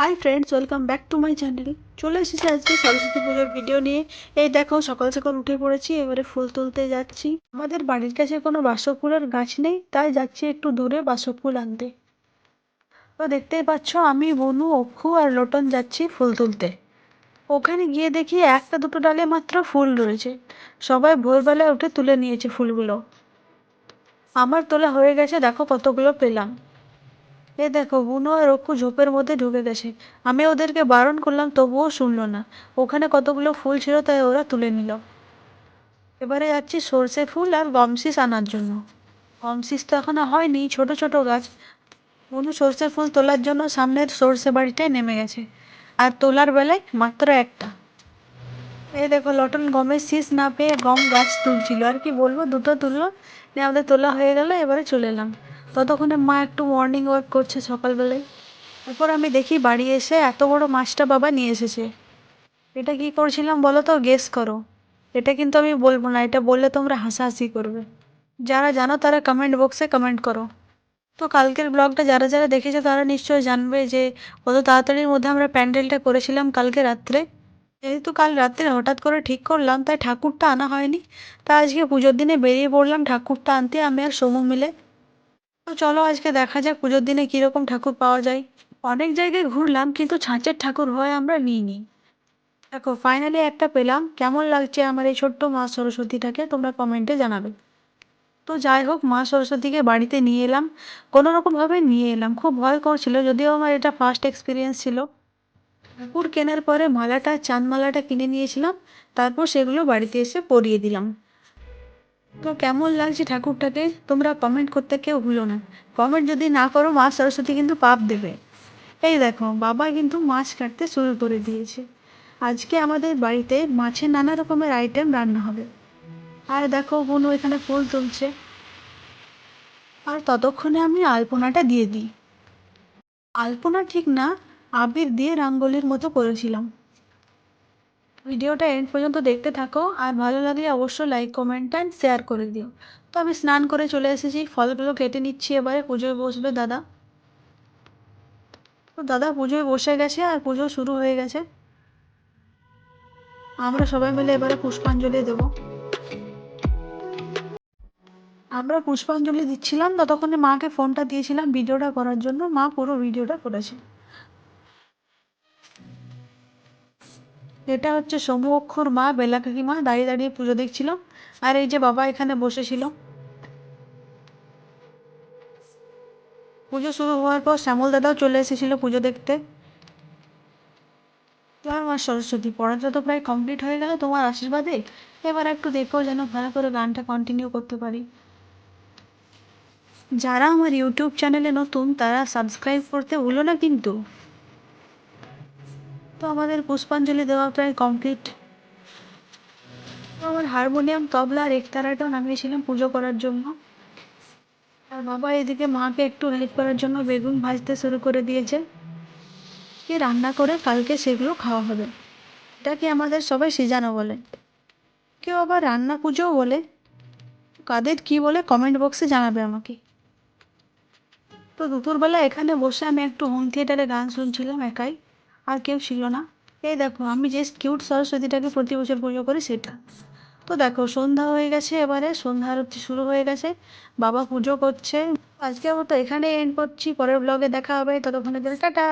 Hi friends welcome back to my channel চলে এসেছি আজকে সরস্বতী পুজোর ভিডিও নিয়ে। এই দেখো, সকাল সকাল উঠে পড়েছি, এবারে ফুল তুলতে যাচ্ছি। আমাদের বাড়ির কাছে কোনো বাসক ফুলের গাছ নেই, তাই যাচ্ছি একটু দূরে বাসক ফুল আনতে। তো দেখতেই পাচ্ছ, আমি, বনু, অক্ষু আর লোটন যাচ্ছি ফুল তুলতে। ওখানে গিয়ে দেখি একটা দুটো ডালে মাত্র ফুল রয়েছে। সবাই ভোরবেলায় উঠে তুলে নিয়েছে ফুলগুলো। আমার তোলা হয়ে গেছে, দেখো কতগুলো পেলাম। এ দেখো, বুনো আর অক্ষু ঝোপের মধ্যে ঢুকে গেছে। আমি ওদেরকে বারণ করলাম, তবুও শুনলো না। ওখানে কতগুলো ফুল ছিল তাই ওরা তুলে নিল। এবারে যাচ্ছি সর্ষে ফুল আর গমশিস আনার জন্য। গমশিস তো এখনও হয়নি, ছোট ছোট গাছ। বুনু সর্ষে ফুল তোলার জন্য সামনের সর্ষে বাড়িটায় নেমে গেছে। আর তোলার বেলায় মাত্র একটা। এই দেখো, লটন গমের শীষ না পেয়ে গম গাছ তুলছিল। আর কি বলব, দুটো তুললো, নিয়ে আমাদের তোলা হয়ে গেল, এবারে চলে এলাম। ততক্ষণে মা একটু মর্নিং ওয়াক করছে সকালবেলায়। তারপর আমি দেখি বাড়ি এসে এত বড় মাছটা বাবা নিয়ে এসেছে। এটা কি করছিলাম বলো তো? গেস করো। এটা কিন্তু আমি বলব না, এটা বললে তোমরা হাসাহাসি করবে। যারা জানো তারা কমেন্ট বক্সে কমেন্ট করো। তো কালকের ব্লগটা যারা যারা দেখেছে তারা নিশ্চয়ই জানবে যে কত তাড়াতাড়ির মধ্যে আমরা প্যান্ডেলটা করেছিলাম কালকে রাত্রে। যেহেতু কাল রাত্রে হঠাৎ করে ঠিক করলাম, তাই ঠাকুরটা আনা হয়নি। তাই আজকে পুজোর দিনে বেরিয়ে পড়লাম, ঠাকুরটা আনতে আমি আর সমু মিলে। তো চলো আজকে দেখা যাক পুজোর দিনে কীরকম ঠাকুর পাওয়া যায়। অনেক জায়গায় ঘুরলাম কিন্তু ছাঁচের ঠাকুর হয় আমরা নিইনি। দেখো ফাইনালি একটা পেলাম। কেমন লাগছে আমার এই ছোট্ট মা সরস্বতীটাকে তোমরা কমেন্টে জানাবে। তো যাই হোক মা সরস্বতীকে বাড়িতে নিয়ে এলাম। কোনো রকমভাবে নিয়ে এলাম। খুব ভয় করছিল যদিও আমার এটা ফার্স্ট এক্সপিরিয়েন্স ছিল। ঠাকুর কেনার পরে মালাটা চাঁদ মালাটা কিনে নিয়েছিলাম। তারপর সেগুলো বাড়িতে এসে পরিয়ে দিলাম। তো কেমন লাগছে ঠাকুরটাকে তোমরা কমেন্ট করতে কেউ ভুলো না। কমেন্ট যদি না করো, মা সরস্বতী কিন্তু পাপ দেবে। এই দেখো, বাবা কিন্তু মাছ কাটতে শুরু করে দিয়েছে। আজকে আমাদের বাড়িতে মাছের নানা রকমের আইটেম রান্না হবে। আর দেখো, বোনু এখানে ফুল তুলছে। আর ততক্ষণে আমি আলপনাটা দিয়ে দিই। আলপনা ঠিক না, আবির দিয়ে রাঙ্গোলির মতো করেছিলাম। ভিডিওটা এন্ড পর্যন্ত দেখতে থাকো, আর ভালো লাগলে অবশ্যই লাইক কমেন্ট অ্যান্ড শেয়ার করে দিও। তো আমি স্নান করে চলে এসেছি, ফলগুলো কেটে নিচ্ছি এবারে, পুজোয় বসবে দাদা। তো দাদা পুজোয় বসে গেছে, আর পুজো শুরু হয়ে গেছে। আমরা সবাই মিলে এবারে পুষ্পাঞ্জলি দেবো। আমরা পুষ্পাঞ্জলি দিচ্ছিলাম, ততক্ষণে মাকে ফোনটা দিয়েছিলাম ভিডিওটা করার জন্য। মা পুরো ভিডিওটা করেছে। এটা হচ্ছে সমু অক্ষর মা, বেলা কাকিমা দাঁড়িয়ে দাঁড়িয়ে পুজো দেখছিল। আর এই যে বাবা এখানে বসেছিল। পুজো শুরু হওয়ার পর শ্যামল দাদাও চলে এসেছিল পুজো দেখতে। জয় মা সরস্বতী, পড়াটা তো প্রায় কমপ্লিট হয়ে গেল, তোমার আশীর্বাদে? এবার একটু দেখো যেন ভালো করে গানটা কন্টিনিউ করতে পারি। যারা আমার ইউটিউব চ্যানেলে নতুন, তারা সাবস্ক্রাইব করতে ভুলো না কিন্তু। তো আমাদের পুষ্পাঞ্জলি দেওয়া প্রায় কমপ্লিট আমার হারমোনিয়াম, তবলা আর একতারাটাও নামিয়েছিলাম পুজো করার জন্য। আর বাবা এদিকে মাকে একটু হেল্প করার জন্য বেগুন ভাজতে শুরু করে দিয়েছে। কি রান্না করে, কালকে সেগুলো খাওয়া হবে। এটাকে আমাদের সবাই সিজানো বলে? কেউ আবার রান্না পুজোও বলে? কাদের কি বলে কমেন্ট বক্সে জানাবে আমাকে। তো দুপুরবেলা এখানে বসে আমি একটু হোম থিয়েটারে গান শুনছিলাম একাই। আর কেউ ছিল না। এই দেখো, আমি যে কিউট সরস্বতীটাকে প্রতি বছর পুজো করি সেটা। তো দেখো, সন্ধ্যা হয়ে গেছে এবারে, সন্ধ্যা আরতি শুরু হয়ে গেছে। বাবা পুজো করছে। আজকে আজকের তো এখানে এন্ড করছি, পরের ব্লগে দেখা হবে। ততক্ষণের জন্য টাটা।